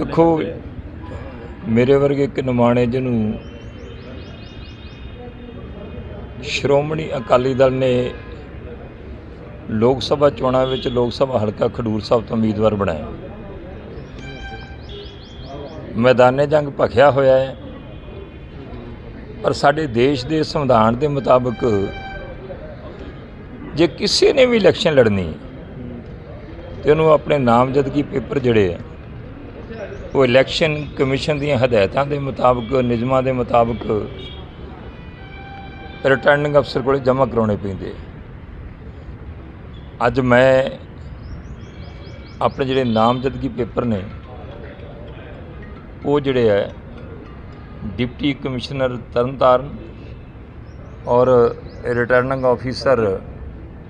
ਦੇਖੋ, ਮੇਰੇ ਵਰਗੇ ਇੱਕ ਨਿਮਾਣੇ ਜਿਹਨੂੰ ਸ਼੍ਰੋਮਣੀ ਅਕਾਲੀ ਦਲ ਨੇ ਲੋਕ ਸਭਾ ਚੋਣਾਂ ਵਿੱਚ ਲੋਕ ਸਭਾ ਹਲਕਾ ਖਡੂਰ ਸਾਹਿਬ ਤੋਂ ਉਮੀਦਵਾਰ ਬਣਾਇਆ। ਮੈਦਾਨੇ ਜੰਗ ਭਖਿਆ ਹੋਇਆ ਹੈ, ਪਰ ਸਾਡੇ ਦੇਸ਼ ਦੇ ਸੰਵਿਧਾਨ ਦੇ ਮੁਤਾਬਕ ਜੇ ਕਿਸੇ ਨੇ ਵੀ ਇਲੈਕਸ਼ਨ ਲੜਨੀ ਤੇ ਉਹਨੂੰ ਆਪਣੇ ਨਾਮਜ਼ਦਗੀ ਪੇਪਰ ਜਿਹੜੇ ਆ ਉਹ ਇਲੈਕਸ਼ਨ ਕਮਿਸ਼ਨ ਦੀਆਂ ਹਦਾਇਤਾਂ ਦੇ ਮੁਤਾਬਕ, ਨਿਯਮਾਂ ਦੇ ਮੁਤਾਬਕ ਰਿਟਰਨਿੰਗ ਅਫਸਰ ਕੋਲੇ ਜਮ੍ਹਾਂ ਕਰਾਉਣੇ ਪੈਂਦੇ ਅੱਜ ਮੈਂ ਆਪਣੇ ਜਿਹੜੇ ਨਾਮਜ਼ਦਗੀ ਪੇਪਰ ਨੇ, ਉਹ ਜਿਹੜੇ ਹੈ ਡਿਪਟੀ ਕਮਿਸ਼ਨਰ ਤਰਨਤਾਰਨ ਔਰ ਰਿਟਰਨਿੰਗ ਆਫੀਸਰ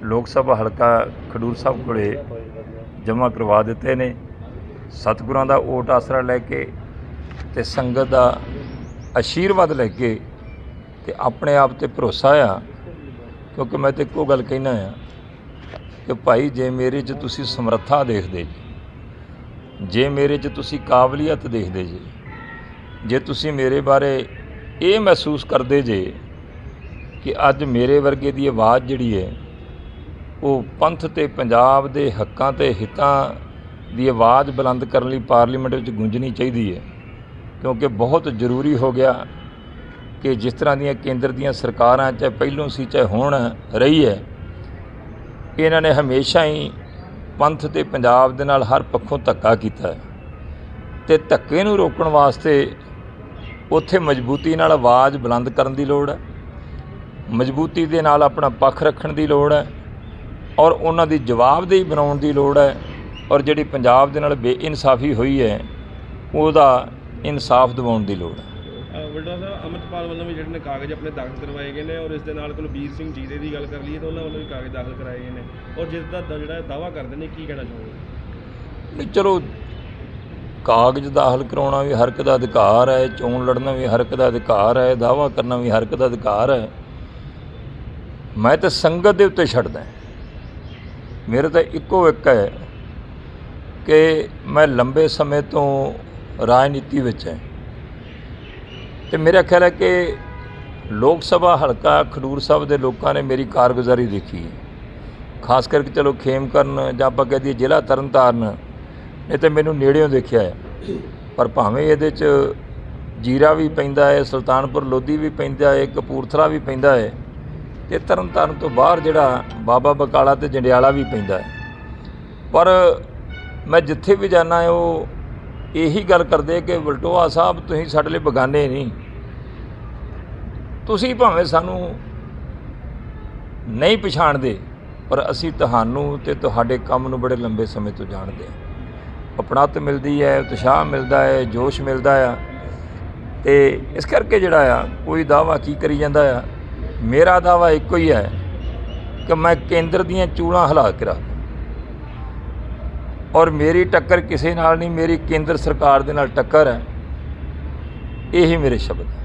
ਲੋਕ ਸਭਾ ਹਲਕਾ ਖਡੂਰ ਸਾਹਿਬ ਕੋਲੇ ਜਮ੍ਹਾਂ ਕਰਵਾ ਦਿੱਤੇ ਨੇ। ਸਤਿਗੁਰਾਂ ਦਾ ਓਟ ਆਸਰਾ ਲੈ ਕੇ ਤੇ ਸੰਗਤ ਦਾ ਆਸ਼ੀਰਵਾਦ ਲੈ ਕੇ ਤੇ ਆਪਣੇ ਆਪ ਤੇ ਭਰੋਸਾ ਆ, ਕਿਉਂਕਿ ਮੈਂ ਤੇ ਇੱਕੋ ਗੱਲ ਕਹਿਣਾ ਆ ਕਿ ਭਾਈ, ਜੇ ਮੇਰੇ 'ਚ ਤੁਸੀਂ ਸਮਰੱਥਾ ਦੇਖਦੇ ਜੀ, ਜੇ ਮੇਰੇ 'ਚ ਤੁਸੀਂ ਕਾਬਲੀਅਤ ਦੇਖਦੇ ਜੀ, ਜੇ ਤੁਸੀਂ ਮੇਰੇ ਬਾਰੇ ਇਹ ਮਹਿਸੂਸ ਕਰਦੇ ਜੇ ਕਿ ਅੱਜ ਮੇਰੇ ਵਰਗੇ ਦੀ ਆਵਾਜ਼ ਜਿਹੜੀ ਹੈ, ਉਹ ਪੰਥ ਤੇ ਪੰਜਾਬ ਦੇ ਹੱਕਾਂ ਤੇ ਹਿੱਤਾਂ ਦੀ ਆਵਾਜ਼ ਬੁਲੰਦ ਕਰਨ ਲਈ ਪਾਰਲੀਮੈਂਟ ਵਿੱਚ ਗੂੰਜਣੀ ਚਾਹੀਦੀ ਹੈ, ਕਿਉਂਕਿ ਬਹੁਤ ਜ਼ਰੂਰੀ ਹੋ ਗਿਆ ਕਿ ਜਿਸ ਤਰ੍ਹਾਂ ਦੀਆਂ ਕੇਂਦਰ ਦੀਆਂ ਸਰਕਾਰਾਂ ਚਾਹੇ ਪਹਿਲੋਂ ਸੀ ਚਾਹੇ ਹੁਣ ਰਹੀ ਹੈ, ਇਹਨਾਂ ਨੇ ਹਮੇਸ਼ਾ ਹੀ ਪੰਥ ਤੇ ਪੰਜਾਬ ਦੇ ਨਾਲ ਹਰ ਪੱਖੋਂ ਧੱਕਾ ਕੀਤਾ ਹੈ ਤੇ ਧੱਕੇ ਨੂੰ ਰੋਕਣ ਵਾਸਤੇ ਉੱਥੇ ਮਜ਼ਬੂਤੀ ਨਾਲ ਆਵਾਜ਼ ਬੁਲੰਦ ਕਰਨ ਦੀ ਲੋੜ ਹੈ, ਮਜ਼ਬੂਤੀ ਦੇ ਨਾਲ ਆਪਣਾ ਪੱਖ ਰੱਖਣ ਦੀ ਲੋੜ ਹੈ ਔਰ ਉਹਨਾਂ ਦੀ ਜਵਾਬਦੇਹੀ ਬਣਾਉਣ ਦੀ ਲੋੜ ਹੈ। ਔਰ ਜਿਹੜੀ ਪੰਜਾਬ ਦੇ ਨਾਲ ਬੇਇਨਸਾਫੀ ਹੋਈ ਹੈ ਉਹਦਾ ਇਨਸਾਫ ਦਿਵਾਉਣ ਦੀ ਲੋੜ ਹੈ। ਵਲਡਾ ਸਾਹਿਬ ਅਮਰਪਾਲ ਵੱਲੋਂ ਵੀ ਜਿਹੜੇ ਨੇ ਕਾਗਜ਼ ਆਪਣੇ ਦਾਖਲ ਕਰਵਾਏ ਗਏ ਨੇ ਔਰ ਇਸ ਦੇ ਨਾਲ ਕੁਲਬੀਰ ਸਿੰਘ ਜੀਰੇ ਦੀ ਗੱਲ ਕਰ ਲਈਏ ਤਾਂ ਉਹਨਾਂ ਵੱਲੋਂ ਵੀ ਕਾਗਜ਼ ਦਾਖਲ ਕਰਾਏ ਗਏ ਨੇ। ਔਰ ਜਿਸ ਦਾ ਦ- ਜਿਹੜਾ ਦਾਵਾ ਕਰਦੇ ਨੇ ਕੀ ਕਹਿਣਾ ਚਾਹੋਗੇ? ਨਹੀਂ ਚਲੋ ਕਾਗਜ਼ ਦਾਖਲ ਕਰਾਉਣਾ ਵੀ ਹਰ ਇੱਕ ਦਾ ਅਧਿਕਾਰ ਹੈ ਚੋਣ ਲੜਨਾ ਵੀ ਹਰ ਇੱਕ ਦਾ ਅਧਿਕਾਰ ਹੈ ਦਾਵਾ ਕਰਨਾ ਵੀ ਹਰ ਇੱਕ ਦਾ ਅਧਿਕਾਰ ਹੈ। ਮੈਂ ਤਾਂ ਸੰਗਤ ਦੇ ਉੱਤੇ ਛੱਡਦਾ ਮੇਰੇ ਤਾਂ ਇੱਕੋ ਇੱਕ ਹੈ ਕਿ ਮੈਂ ਲੰਬੇ ਸਮੇਂ ਤੋਂ ਰਾਜਨੀਤੀ ਵਿੱਚ ਹੈ। ਤੇ ਮੇਰਾ ਖਿਆਲ ਹੈ ਕਿ ਲੋਕ ਸਭਾ ਹਲਕਾ ਖਡੂਰ ਸਾਹਿਬ ਦੇ ਲੋਕਾਂ ਨੇ ਮੇਰੀ ਕਾਰਗੁਜ਼ਾਰੀ ਦੇਖੀ ਹੈ। ਖਾਸ ਕਰਕੇ ਚਲੋ ਖੇਮਕਰਨ ਜਾਂ ਆਪਾਂ ਕਹਿ ਦਈਏ ਜ਼ਿਲ੍ਹਾ ਤਰਨਤਾਰਨ ਇਹ ਤੇ ਮੈਨੂੰ ਨੇੜਿਓਂ ਦੇਖਿਆ ਹੈ। ਪਰ ਭਾਵੇਂ ਇਹਦੇ 'ਚ ਜੀਰਾ ਵੀ ਪੈਂਦਾ ਹੈ, ਸੁਲਤਾਨਪੁਰ ਲੋਧੀ ਵੀ ਪੈਂਦਾ ਹੈ, ਕਪੂਰਥਲਾ ਵੀ ਪੈਂਦਾ ਹੈ ਤੇ ਤਰਨਤਾਰਨ ਤੋਂ ਬਾਹਰ ਜਿਹੜਾ ਬਾਬਾ ਬਕਾਲਾ ਤੇ ਜੰਡਿਆਲਾ ਵੀ ਪੈਂਦਾ ਹੈ। ਪਰ ਮੈਂ ਜਿੱਥੇ ਵੀ ਜਾਂਦਾ ਉਹ ਇਹੀ ਗੱਲ ਕਰਦੇ ਕਿ ਵਲਟੋਆ ਸਾਹਿਬ, ਤੁਸੀਂ ਸਾਡੇ ਲਈ ਬਗਾਨੇ ਨਹੀਂ। ਤੁਸੀਂ ਭਾਵੇਂ ਸਾਨੂੰ ਨਹੀਂ ਪਛਾਣਦੇ, ਪਰ ਅਸੀਂ ਤੁਹਾਨੂੰ ਤੇ ਤੁਹਾਡੇ ਕੰਮ ਨੂੰ ਬੜੇ ਲੰਬੇ ਸਮੇਂ ਤੋਂ ਜਾਣਦੇ ਹਾਂ। ਅਪਣਤ ਮਿਲਦੀ ਹੈ, ਉਤਸ਼ਾਹ ਮਿਲਦਾ ਹੈ, ਜੋਸ਼ ਮਿਲਦਾ ਆ। ਤੇ ਇਸ ਕਰਕੇ ਜਿਹੜਾ ਆ, ਕੋਈ ਦਾਵਾ ਕੀ ਕਰੀ ਜਾਂਦਾ ਆ? ਮੇਰਾ ਦਾਵਾ ਇੱਕੋ ਹੀ ਹੈ ਕਿ ਮੈਂ ਕੇਂਦਰ ਦੀਆਂ ਚੂੜਾਂ ਹਿਲਾ ਕੇ ਰੱਖ ਔਰ ਮੇਰੀ ਟੱਕਰ ਕਿਸੇ ਨਾਲ ਨਹੀਂ, ਮੇਰੀ ਕੇਂਦਰ ਸਰਕਾਰ ਦੇ ਨਾਲ ਟੱਕਰ ਹੈ। ਇਹੀ ਮੇਰੇ ਸ਼ਬਦ